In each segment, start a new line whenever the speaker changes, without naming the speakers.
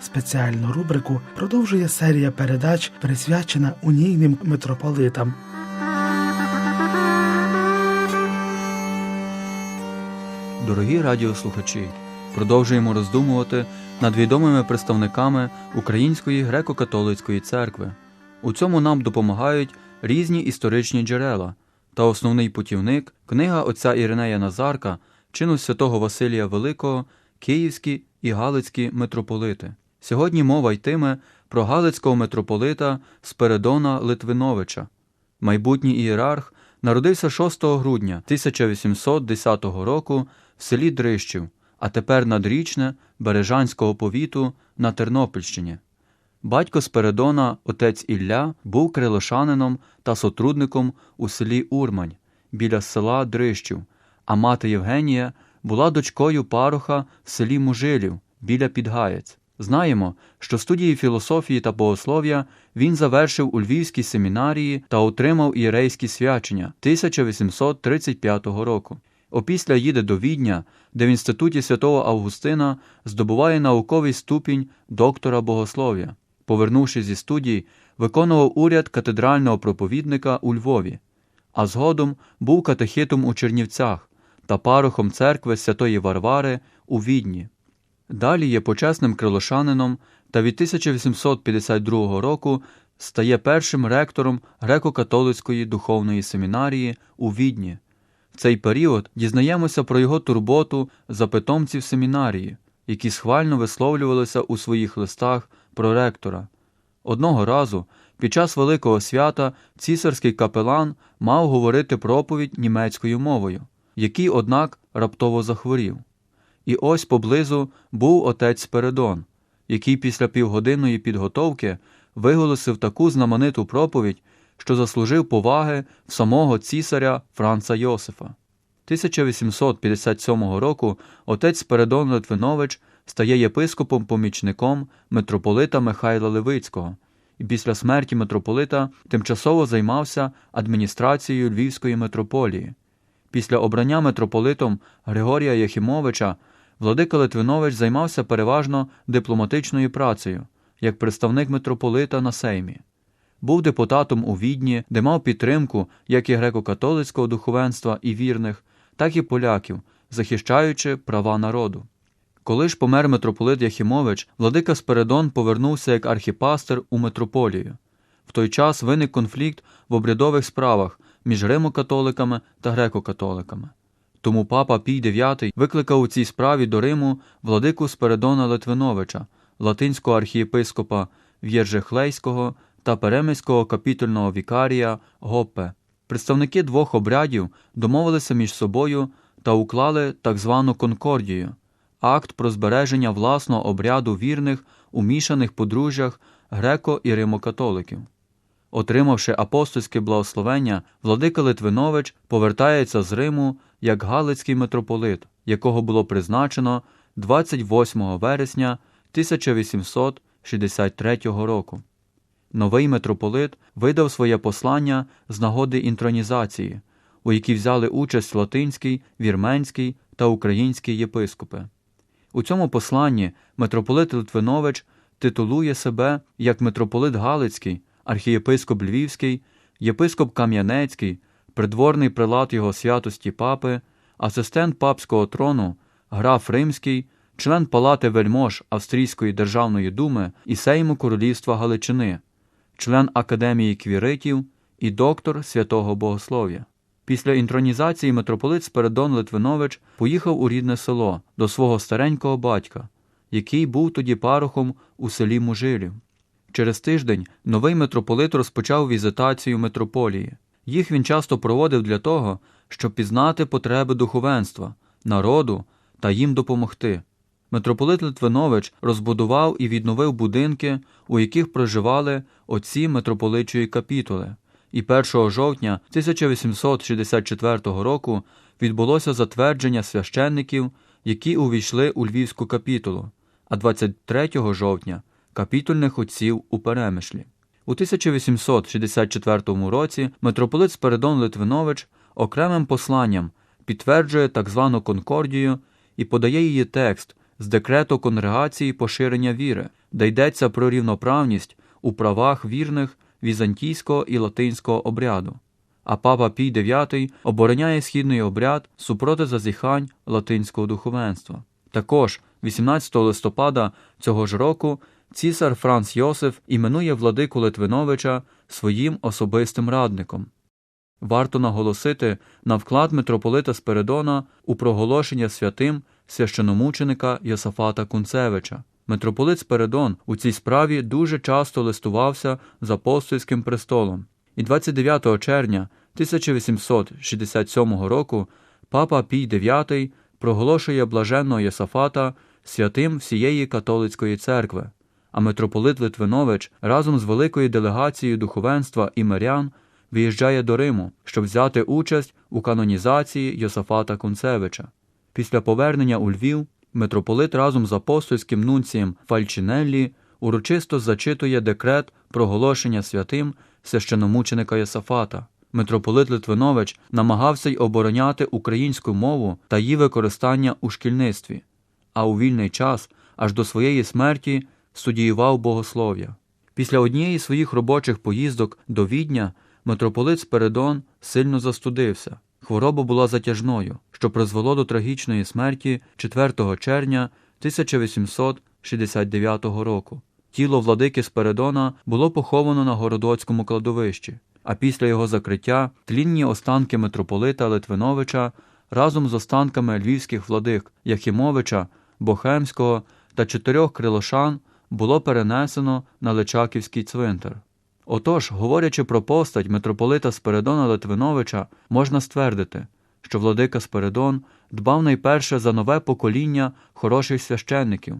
Спеціальну рубрику продовжує серія передач, присвячена унійним митрополитам.
Дорогі радіослухачі, продовжуємо роздумувати над відомими представниками Української греко-католицької церкви. У цьому нам допомагають різні історичні джерела та основний путівник книга отця Іринея Назарка, чину святого Василія Великого, Київські і Галицькі митрополити. Сьогодні мова йтиме про Галицького митрополита Спиридона Литвиновича. Майбутній ієрарх народився 6 грудня 1810 року в селі Дрищів, а тепер надрічне Бережанського повіту на Тернопільщині. Батько Спиридона, отець Ілля, був крилошанином та сотрудником у селі Урмань біля села Дрищів, а мати Євгенія була дочкою пароха в селі Мужилів біля Підгаєць. Знаємо, що студії філософії та богослов'я він завершив у Львівській семінарії та отримав ієрейські свячення 1835 року. Опісля їде до Відня, де в інституті святого Августина здобуває науковий ступінь доктора богослов'я. Повернувшись зі студії, виконував уряд катедрального проповідника у Львові, а згодом був катехитом у Чернівцях та парохом церкви Святої Варвари у Відні. Далі є почесним крилошанином та від 1852 року стає першим ректором греко-католицької духовної семінарії у Відні. В цей період дізнаємося про його турботу за питомців семінарії, які схвально висловлювалися у своїх листах про ректора. Одного разу, під час Великого свята, цісарський капелан мав говорити проповідь німецькою мовою, який, однак, раптово захворів. І ось поблизу був отець Спиридон, який після півгодинної підготовки виголосив таку знамениту проповідь, що заслужив поваги в самого цісаря Франца Йосифа. 1857 року отець Спиридон Литвинович стає єпископом-помічником митрополита Михайла Левицького і після смерті митрополита тимчасово займався адміністрацією Львівської митрополії. Після обрання митрополитом Григорія Єхімовича Владика Литвинович займався переважно дипломатичною працею як представник митрополита на Сеймі. Був депутатом у Відні, де мав підтримку як і греко-католицького духовенства і вірних, так і поляків, захищаючи права народу. Коли ж помер митрополит Яхімович, владика Спиридон повернувся як архіпастер у митрополію. В той час виник конфлікт в обрядових справах між римокатоликами та греко-католиками. Тому папа Пій IX викликав у цій справі до Риму владику Спиридона Литвиновича, латинського архієпископа В'єржехлейського та перемиського капітульного вікарія Гоппе. Представники двох обрядів домовилися між собою та уклали так звану конкордію акт про збереження власного обряду вірних у мішаних подружжях греко і римокатоликів. Отримавши апостольське благословення, владика Литвинович повертається з Риму як Галицький митрополит, якого було призначено 28 вересня 1863 року. Новий митрополит видав своє послання з нагоди інтронізації, у якій взяли участь латинський, вірменський та український єпископи. У цьому посланні митрополит Литвинович титулує себе як митрополит Галицький, архієпископ Львівський, єпископ Кам'янецький, придворний прилад його святості папи, асистент папського трону, граф Римський, член Палати вельмож Австрійської державної думи і Сейму Королівства Галичини, член Академії квіритів і доктор святого богослов'я. Після інтронізації митрополит Спиридон Литвинович поїхав у рідне село до свого старенького батька, який був тоді парохом у селі Мужилів. Через тиждень новий митрополит розпочав візитацію митрополії. Їх він часто проводив для того, щоб пізнати потреби духовенства, народу та їм допомогти. Митрополит Литвинович розбудував і відновив будинки, у яких проживали отці митрополичої капітули, і 1 жовтня 1864 року відбулося затвердження священників, які увійшли у Львівську капітулу, а 23 жовтня капітульних отців у Перемишлі. У 1864 році митрополит Спиридон Литвинович окремим посланням підтверджує так звану конкордію і подає її текст з декрету конгрегації поширення віри, де йдеться про рівноправність у правах вірних візантійського і латинського обряду. А папа Пій IX обороняє східний обряд супроти зазіхань латинського духовенства. Також 18 листопада цього ж року цісар Франц Йосиф іменує владику Литвиновича своїм особистим радником. Варто наголосити на вклад митрополита Спиридона у проголошення святим священомученика Йосафата Кунцевича. Митрополит Спиридон у цій справі дуже часто листувався з апостольським престолом. І 29 червня 1867 року папа Пій IX проголошує блаженного Єсафата святим всієї католицької церкви, а митрополит Литвинович разом з великою делегацією духовенства і мирян виїжджає до Риму, щоб взяти участь у канонізації Йосафата Кунцевича. Після повернення у Львів митрополит разом з апостольським нунцієм Фальчинеллі урочисто зачитує декрет проголошення святим священомученика Єсафата. Митрополит Литвинович намагався й обороняти українську мову та її використання у шкільництві, а у вільний час аж до своєї смерті студіював богослов'я. Після однієї з своїх робочих поїздок до Відня митрополит Спиридон сильно застудився. Хвороба була затяжною, що призвело до трагічної смерті 4 червня 1869 року. Тіло владики Спиридона було поховано на Городоцькому кладовищі, а після його закриття тлінні останки митрополита Литвиновича разом з останками львівських владик Яхімовича, Бохемського та чотирьох крилошан було перенесено на Личаківський цвинтар. Отож, говорячи про постать митрополита Спиридона Литвиновича, можна ствердити, що владика Спиридон дбав найперше за нове покоління хороших священників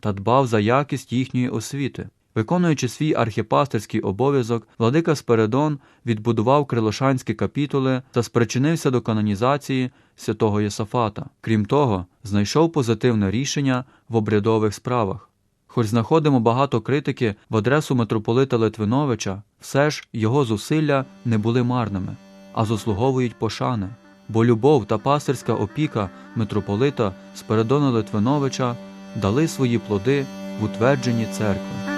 та дбав за якість їхньої освіти. Виконуючи свій архіпастерський обов'язок, владика Спиридон відбудував крилошанські капітули та спричинився до канонізації святого Єсафата. Крім того, знайшов позитивне рішення в обрядових справах. Хоч знаходимо багато критики в адресу митрополита Литвиновича, все ж його зусилля не були марними, а заслуговують пошани, бо любов та пастирська опіка митрополита Спиридона Литвиновича дали свої плоди в утвердженні церкви.